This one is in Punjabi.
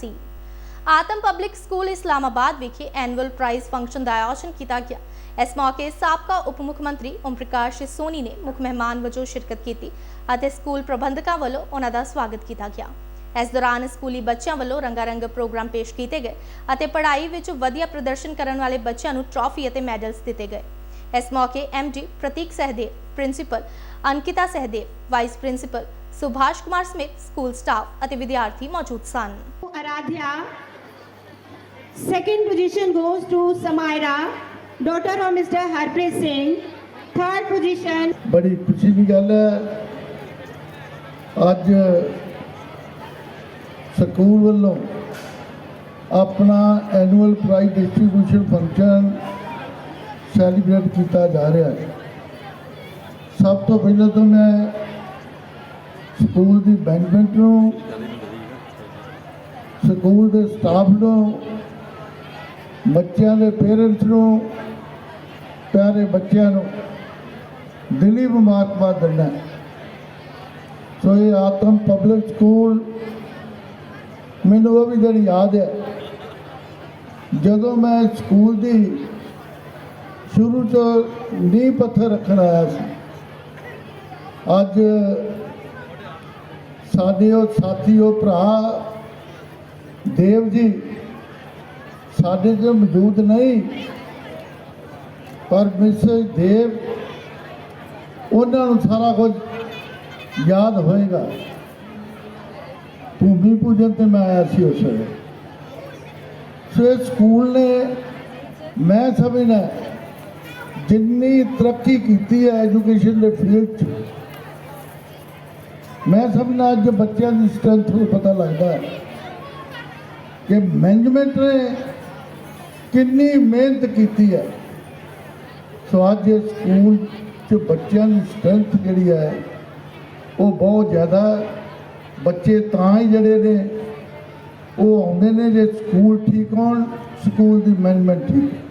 ਸੀ। ਆਤਮ ਪਬਲਿਕ ਸਕੂਲ ਇਸਲਾਮਾਬਾਦ ਵਿਖੇ ਐਨੂਅਲ ਪ੍ਰਾਈਜ਼ ਫੰਕਸ਼ਨ ਦਾ ਆਯੋਜਨ ਕੀਤਾ ਗਿਆ। ਇਸ ਮੌਕੇ ਸਾਬਕਾ ਉਪ ਮੁੱਖ ਮੰਤਰੀ ਓਮ ਪ੍ਰਕਾਸ਼ ਸੋਨੀ ਨੇ ਮੁੱਖ ਮਹਿਮਾਨ ਵਜੋਂ ਸ਼ਿਰਕਤ ਕੀਤੀ ਅਤੇ ਸਕੂਲ ਪ੍ਰਬੰਧਕਾਂ ਵੱਲੋਂ ਉਹਨਾਂ ਦਾ ਸਵਾਗਤ ਕੀਤਾ ਗਿਆ। ਇਸ ਦੌਰਾਨ ਸਕੂਲੀ ਬੱਚਿਆਂ ਵੱਲੋਂ ਰੰਗਾਰੰਗ ਪ੍ਰੋਗਰਾਮ ਪੇਸ਼ ਕੀਤੇ ਗਏ ਅਤੇ ਪੜ੍ਹਾਈ ਵਿੱਚ ਵਧੀਆ ਪ੍ਰਦਰਸ਼ਨ ਕਰਨ ਵਾਲੇ ਬੱਚਿਆਂ ਨੂੰ ਟਰਾਫੀ ਅਤੇ ਮੈਡਲਸ ਦਿੱਤੇ ਗਏ। ਇਸ ਮੌਕੇ MD Prateek Sahdev principal Ankita Sahdev vice principal Subhash Kumar ਸਮਿਤ school staff ਅਤੇ ਵਿਦਿਆਰਥੀ ਮੌਜੂਦ ਸਨ Aradhya. Second position goes to Samaira, daughter of Mr. Harpreet Singh. Third position ਬੜੀ ਖੁਸ਼ੀ ਦੀ ਗੱਲ ਹੈ ਅੱਜ ਸਕੂਲ ਵੱਲੋਂ ਆਪਣਾ annual prize distribution function celebrate ਕੀਤਾ ਜਾ ਰਿਹਾ ਹੈ ਸਭ ਤੋਂ ਪਹਿਲਾਂ ਤਾਂ ਮੈਂ ਸਕੂਲ ਦੀ ਮੈਨੇਜਮੈਂਟ ਨੂੰ, ਸਕੂਲ ਦੇ ਸਟਾਫ ਨੂੰ, ਬੱਚਿਆਂ ਦੇ ਪੇਰੈਂਟਸ ਨੂੰ, ਪਿਆਰੇ ਬੱਚਿਆਂ ਨੂੰ ਦਿਲੀ ਮੁਬਾਰਕਬਾਦ ਦਿੰਦਾ ਸੋ ਇਹ ਆਤਮ ਪਬਲਿਕ ਸਕੂਲ ਮੈਨੂੰ ਉਹ ਵੀ ਜਿਹੜੀ ਯਾਦ ਹੈ, ਜਦੋਂ ਮੈਂ ਸਕੂਲ ਦੀ ਸ਼ੁਰੂ ਤੋਂ ਨੀਂਹ ਪੱਥਰ ਰੱਖਣ ਆਇਆ ਸੀ, ਅੱਜ ਸਾਡੇ ਉਹ ਸਾਥੀ ਉਹ ਭਰਾ, ਦੇਵ ਜੀ, ਸਾਡੇ ਜੋ ਮੌਜੂਦ ਨਹੀਂ, ਪਰ ਮਿਸੇਜ ਦੇਵ, ਉਹਨਾਂ ਨੂੰ ਸਾਰਾ ਕੁਝ ਯਾਦ ਹੋਏਗਾ। ਭੂਮੀ ਪੂਜਨ ਤੇ ਮੈਂ ਆਇਆ ਸੀ ਉਸ ਵੇਲੇ। ਸੋ ਇਹ ਸਕੂਲ ਨੇ, ਮੈਂ ਸਮਝਣਾ ਜਿੰਨੀ ਤਰੱਕੀ ਕੀਤੀ ਹੈ, ਐਜੂਕੇਸ਼ਨ ਦੇ ਫੀਲਡ 'ਚ ਮੈਂ ਸਮਝਦਾ ਅੱਜ ਬੱਚਿਆਂ ਦੀ ਸਟਰੈਂਥ ਨੂੰ ਪਤਾ ਲੱਗਦਾ ਹੈ ਕਿ ਮੈਨੇਜਮੈਂਟ ਨੇ ਕਿੰਨੀ ਮਿਹਨਤ ਕੀਤੀ ਹੈ। ਸੋ ਅੱਜ ਸਕੂਲ 'ਚ ਬੱਚਿਆਂ ਦੀ ਸਟਰੈਂਥ ਜਿਹੜੀ ਹੈ, ਉਹ ਬਹੁਤ ਜ਼ਿਆਦਾ ਬੱਚੇ ਤਾਂ ਹੀ ਜਿਹੜੇ ਨੇ, ਉਹ ਆਉਂਦੇ ਨੇ ਜੇ ਸਕੂਲ ਠੀਕ ਹੋਣ ਸਕੂਲ ਦੀ ਮੈਨੇਜਮੈਂਟ ਠੀਕ